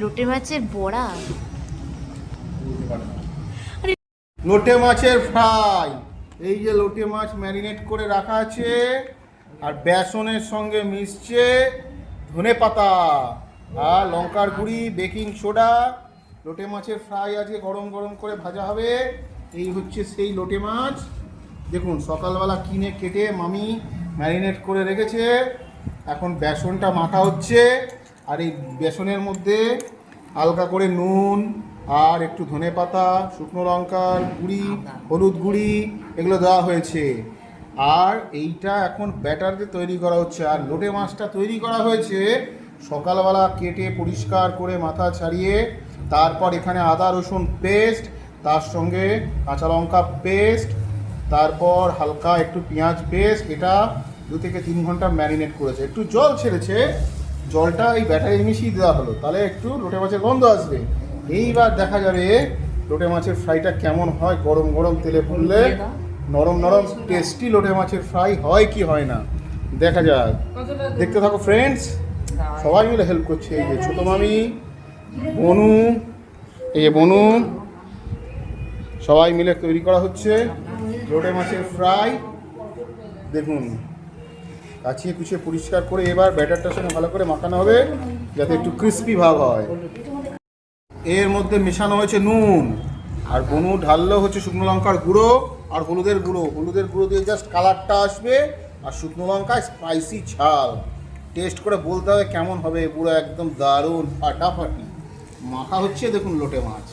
লোটে মাছের বড়া। লোটে মাছের ফ্রাই। এই যে লোটে মাছ ম্যারিনেট করে রাখা আছে, আর বেসনের সঙ্গে মিশছে ধনে পাতা আর লঙ্কার গুঁড়ি, বেকিং সোডা। লোটে মাছের ফ্রাই আজকে গরম গরম করে ভাজা হবে। এই হচ্ছে সেই লোটে মাছ। দেখুন, সকালবেলা কিনে কেটে মামি ম্যারিনেট করে রেখেছে। এখন বেসনটা মাখা হচ্ছে, আর এই বেসনের মধ্যে হালকা করে নুন, আর একটু ধনে পাতা, শুকনো লঙ্কার গুঁড়ি, হলুদ গুঁড়ি, এগুলো দেওয়া হয়েছে। আর এইটা এখন ব্যাটার দিয়ে তৈরি করা হচ্ছে, আর লোটে মাছটা তৈরি করা হয়েছে সকালবেলা কেটে পরিষ্কার করে মাথা ছাড়িয়ে, তারপর এখানে আদা, রসুন পেস্ট, তার সঙ্গে কাঁচা লঙ্কা পেস্ট, তারপর হালকা একটু পেঁয়াজ পেস্ট, এটা দু থেকে তিন ঘণ্টা ম্যারিনেট করেছে। একটু জল ছেড়েছে জলটা এই ব্যাটারি মিশিয়ে দেওয়া হলো। তাহলে একটু লোটে মাছের গন্ধ আসবে। এইবার দেখা যাবে লোটে মাছের ফ্রাইটা কেমন হয় গরম গরম তেলে ফুললে নরম নরম টেস্টি লোটে মাছের ফ্রাই হয় কি হয় না? দেখা যাক। দেখতে থাকো ফ্রেন্ডস সবাই মিলে হেল্প করছে এই যে ছোটো মামি বনু এই যে বনু। সবাই মিলে তৈরি করা হচ্ছে লোটে মাছের ফ্রাই দেখুন। কাছিয়ে কুচিয়ে পরিষ্কার করে এবার ব্যাটারটার সঙ্গে ভালো করে মাখানো হবে, যাতে একটু ক্রিস্পি ভাব হয়। এর মধ্যে মেশানো হয়েছে নুন, আর বনু ঢাললো হচ্ছে শুকনো লঙ্কার গুঁড়ো আর হলুদের গুঁড়ো। হলুদের গুঁড়ো দিয়ে জাস্ট কালারটা আসবে, আর শুকনো লঙ্কায় স্পাইসি ঝাল। টেস্ট করে বলতে হবে কেমন হবে, পুরো একদম দারুণ ফাটাফাটি। মাখা হচ্ছে দেখুন লোটে মাছ।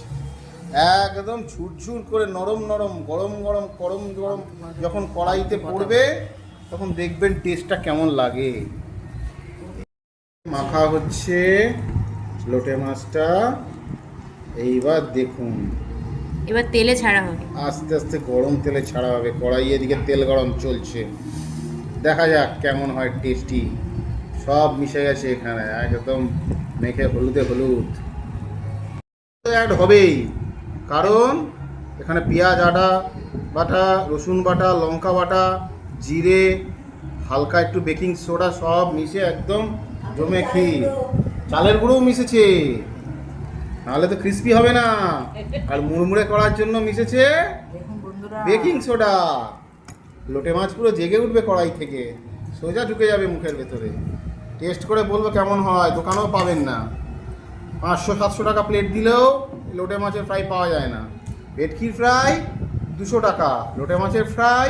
একদম ঝুরঝুর করে নরম নরম, গরম গরম গরম গরম যখন কড়াইতে পড়বে তখন দেখবেন টেস্টটা কেমন লাগে। মাখা হচ্ছে লোটে মাছটা। এইবার দেখুন। এবার তেলে ছাড়া হবে। আস্তে আস্তে গরম তেলে ছাড়া হবে। কড়াই এদিকে তেল গরম চলছে। দেখা যাক কেমন হয় টেস্টি সব মিশে গেছে এখানে একদম মেখে হলুদে হলুদ। অ্যাড হবেই। কারণ এখানে পেঁয়াজ আটা বাটা রসুন বাটা লঙ্কা বাটা জিরে হালকা একটু বেকিং সোডা সব মিশে একদম জমে ক্ষীর। চালের গুঁড়োও মিশেছে। নাহলে তো ক্রিস্পি হবে না। আর মুড়মুড়ে করার জন্য মিশেছে বেকিং সোডা। লোটে মাছ পুরো জেগে উঠবে কড়াই থেকে। সোজা ঢুকে যাবে মুখের ভেতরে। টেস্ট করে বলব কেমন হয়। দোকানেও পাবেন না। পাঁচশো সাতশো টাকা প্লেট দিলেও লোটে মাছের ফ্রাই পাওয়া যায় না। ভেটকির ফ্রাই দুশো টাকা। লোটে মাছের ফ্রাই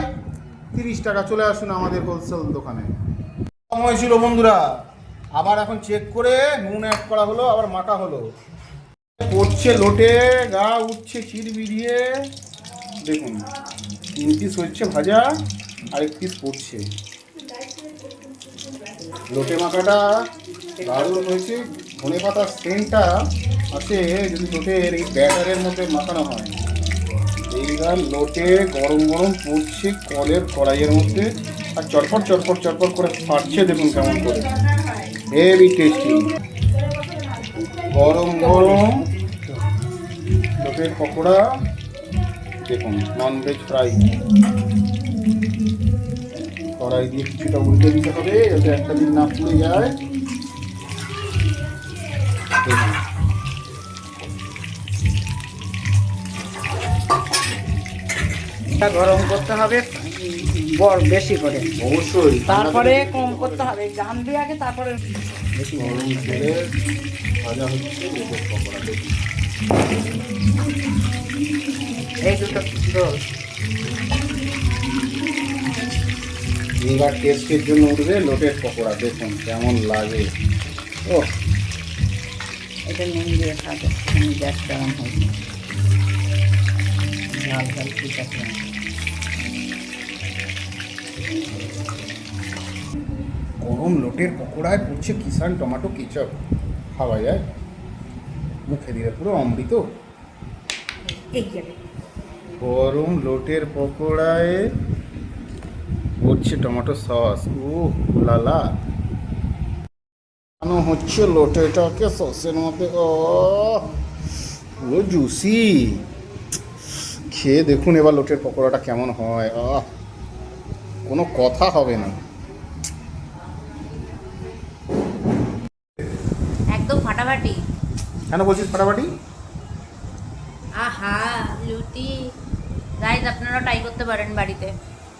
তিরিশ টাকা চলে আসুন আমাদের হোলসেল দোকানে। সময় ছিল বন্ধুরা, আবার এখন চেক করে নুন অ্যাড করা হলো, আবার মাখা হলো। পড়ছে লোটে, গা উঠছে চির বিড়িয়ে। দেখুন, তিন পিস হচ্ছে ভাজা, আরেক পিস পড়ছে। লোটে মাখাটা দারুণ হয়েছে ধনে পাতার সেন্টটা আছে, যদি লোটের এই ব্যাটারের মধ্যে মাখানো হয়। এইবার লোটে গরম গরম পড়ছে কলের কড়াইয়ের মধ্যে। আর চটপট চটপট চটপট করে ফাটছে দেখুন কেমন করে। হেভি টেস্টি গরম গরম লোটের পকোড়া। দেখুন নন ভেজ ফ্রাই কড়াই দিয়ে কিছুটা উল্টে দিতে হবে, যাতে একটা দিন না পুড়ে যায়। গরম করতে হবে বড় বেশি করে। অবশ্যই। তারপরে কম করতে হবে জানবি আগে তারপরে এই দুটো রোল এবার টেস্টের জন্য উঠবে লোটের পকোড়া দেখুন কেমন লাগে। ও এটা নুন দিয়ে খাবে গ্যাস কেমন হয়েছে ঝাল ঝাল ঠিক আছে। গরম লোটের পকোড়ায় পড়ছে কিষান টমাটো কেচাপ। খাওয়া যায়। মুখে দিলে পুরো অমৃত। গরম লোটের পকোড়ায় পড়ছে টমেটো সস। ও লালা কেন হচ্ছে লোটেটাকে সসের মধ্যে? ও পুরো জুসি। খেয়ে দেখুন এবার লোটের পকোড়াটা কেমন হয়। আহ। কোনো কথা হবে না। একদম ফাটাফাটি। কেন বলছিস ফাটাফাটি? আহা লুটি। গাইজ আপনারা ট্রাই করতে পারেন বাড়িতে।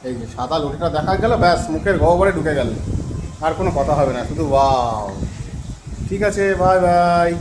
এই যে সাদা লুটিটা দেখা গেল ব্যাস মুখের গহ্বরে ঢুকে গেল। আর কোনো কথা হবে না শুধু ওয়াও ঠিক আছে বাই বাই